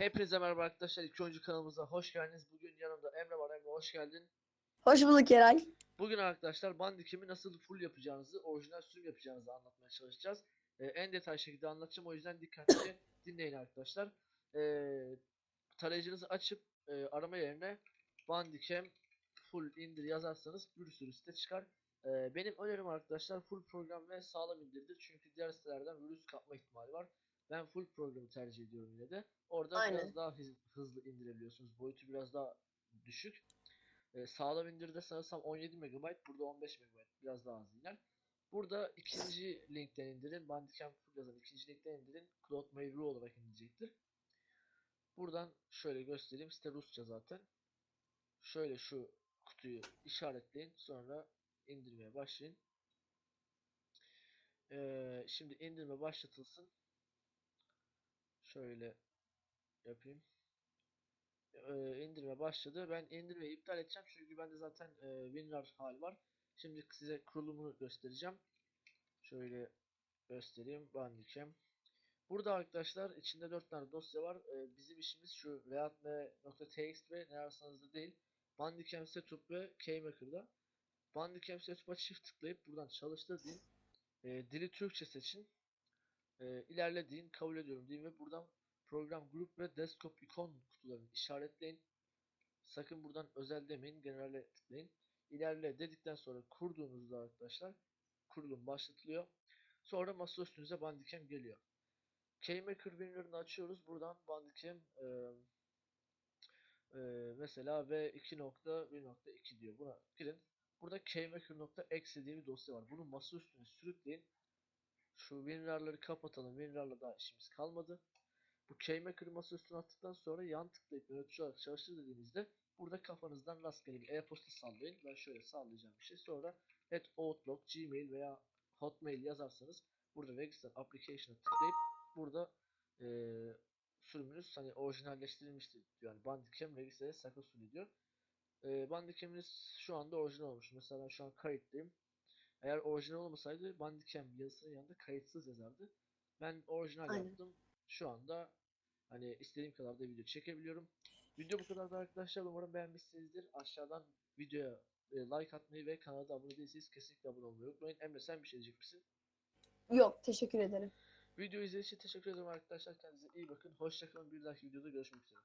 Hepinize merhaba arkadaşlar. İlk oyuncu kanalımıza hoş geldiniz. Bugün yanımda Emre var. Emre hoş geldin. Hoş bulduk Eray. Bugün arkadaşlar Bandicam'i nasıl full yapacağınızı, orijinal sürüm yapacağınızı anlatmaya çalışacağız. Ee, en detaylı şekilde anlatacağım. O yüzden dikkatli dinleyin arkadaşlar. Ee, tarayıcınızı açıp e, arama yerine Bandicam full indir yazarsanız bir sürü site çıkar. Ee, benim önerim arkadaşlar full program ve sağlam indirdir. Çünkü diğer sitelerden virüs kapma ihtimali var. Ben full programı tercih ediyorum yine de. Orada Aynen. biraz daha hız- hızlı indirebiliyorsunuz. Boyutu biraz daha düşük. Ee, sağlam indirde sanırsam 17 MB, burada 15 MB. Biraz daha az iner. Burada ikinci linkten indirin. Bandicam full yazan ikinci linkten indirin. Cloud Mayru olarak indirecektir. Buradan şöyle göstereyim. Site Rusça zaten. Şöyle şu kutuyu işaretleyin. Sonra indirmeye başlayın. Ee, şimdi indirme başlatılsın. Şöyle yapayım. Ee, indirme başladı. Ben indirmeyi iptal edeceğim çünkü bende zaten e, WinRAR hali var. Şimdi size kurulumunu göstereceğim. Şöyle göstereyim. Bandicam. Burada arkadaşlar içinde 4 tane dosya var. Ee, bizim işimiz şu readme.txt ve ne ararsanız değil. Bandicam Setup ve KMaker'da. Bandicam Setup'a çift tıklayıp buradan çalıştır deyin. Ee, dili Türkçe seçin. Ee, ilerle. Kabul ediyorum deyin ve buradan program grup ve desktop ikon kutularını işaretleyin. Sakın buradan özel demeyin. Generale tıklayın. İlerle dedikten sonra kurduğunuzda arkadaşlar kurulum başlatılıyor. Sonra masa üstünüze Bandicam geliyor. KMaker winrar'ını açıyoruz. Buradan Bandicam eee eee, mesela v2.1.2 diyor. Buna girin. Burada kmaker.exe diye bir dosya var. Bunu masa üstüne sürükleyin. Şu WinRAR'ları kapatalım. WinRAR'la daha işimiz kalmadı. Bu keymaker'ı masa üstüne attıktan sonra yan tıklayıp yönetici olarak çalıştır dediğinizde burada kafanızdan rastgele bir e-posta sallayın. Ben şöyle sallayacağım bir şey. Sonra at Outlook, Gmail veya Hotmail yazarsanız burada Register Application'a tıklayıp burada eee sürümünüz hani orijinalleştirilmiştir diyor. Yani Bandicam Register'e successfully diyor. Eee Bandicam'iniz şu anda orijinal olmuş. Mesela şu an kayıtlıyım. Eğer orijinal olmasaydı Bandicam yazısının yanında kayıtsız yazardı. Ben orijinal Aynen. yaptım. Şu anda hani istediğim kadar da video çekebiliyorum. Video bu kadar da arkadaşlar. Umarım beğenmişsinizdir. Aşağıdan videoya e, like atmayı ve kanala abone değilseniz kesinlikle abone olmayı unutmayın. Emre sen bir şey diyecek misin? Yok teşekkür ederim. Video izlediğiniz için teşekkür ederim arkadaşlar. Kendinize iyi bakın. Hoşçakalın. Bir dahaki videoda görüşmek üzere.